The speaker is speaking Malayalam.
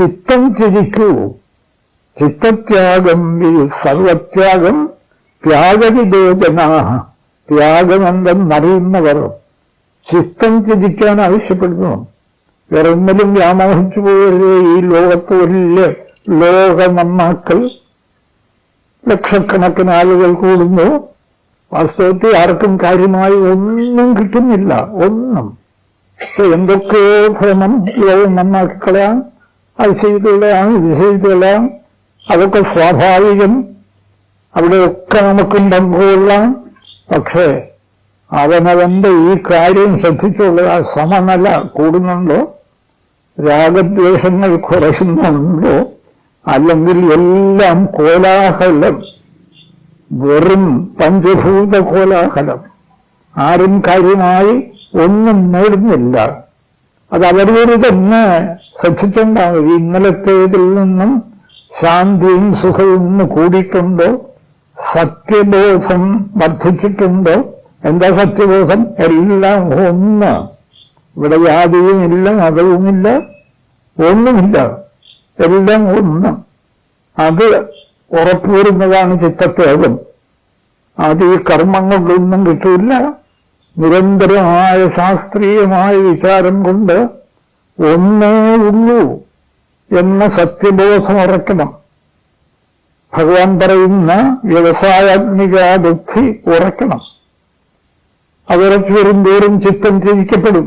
ചിത്തം ചിരിക്കൂ ചിത്തത്യാഗം സർവത്യാഗം ത്യാഗവിവേചന ത്യാഗമെന്തെന്നറിയുന്നവർ ചിത്തം ചിരിക്കാൻ ആവശ്യപ്പെടുന്നു. വേറൊന്നിലും വ്യാമോഹിച്ചു പോയല്ലേ ഈ ലോകത്ത് വലിയ ലോക നന്നാക്കൽ. ലക്ഷക്കണക്കിന് ആളുകൾ കൂടുന്നു. വാസ്തവത്തിൽ ആർക്കും കാര്യമായി ഒന്നും കിട്ടുന്നില്ല. ഒന്നും. എന്തൊക്കെയോ ഭ്രമം ലോകം നന്നാക്കി അത് ചെയ്തു കളയാം ഇത് കളയാം അതൊക്കെ സ്വാഭാവികം. അവിടെയൊക്കെ നമുക്കും പങ്കുകൊള്ളാം പക്ഷേ അവനവന്റെ ഈ കാര്യം ശ്രദ്ധിച്ചുള്ള ആ സമനില കൂടുന്നുണ്ടോ? രാഗദ്വേഷങ്ങൾ കുറയുന്നുണ്ടോ? അല്ലെങ്കിൽ എല്ലാം കോലാഹലം വെറും പഞ്ചഭൂത കോലാഹലം. ആരും കാര്യമായി ഒന്നും നേടുന്നില്ല. അത് അവരവർ തന്നെ ശ്രദ്ധിച്ചുണ്ടാവും ഇന്നലത്തേതിൽ നിന്നും ശാന്തിയും സുഖവും കൂടിയിട്ടുണ്ടോ. സത്യബോധം വർദ്ധിച്ചിട്ടുണ്ടോ. എന്താ സത്യബോധം? എല്ലാം ഒന്ന്. ഇവിടെ ജാതിയുമില്ല മതവുമില്ല ഒന്നുമില്ല. എല്ലാം ഒന്ന്. അത് ഉറപ്പുവരുന്നതാണ് ചിത്തത്യാഗം അത് ഈ കർമ്മങ്ങളിലൊന്നും കിട്ടില്ല നിരന്തരമായ ശാസ്ത്രീയമായ വിചാരം കൊണ്ട് ഒന്നേ ഉള്ളൂ എന്ന സത്യബോധം ഉറക്കണം ഭഗവാൻ പറയുന്ന വ്യവസായാത്മിക ബുദ്ധി ഉറക്കണം അതുറച്ചു വരുന്തോറും ചിത്തം ചിരിക്കപ്പെടും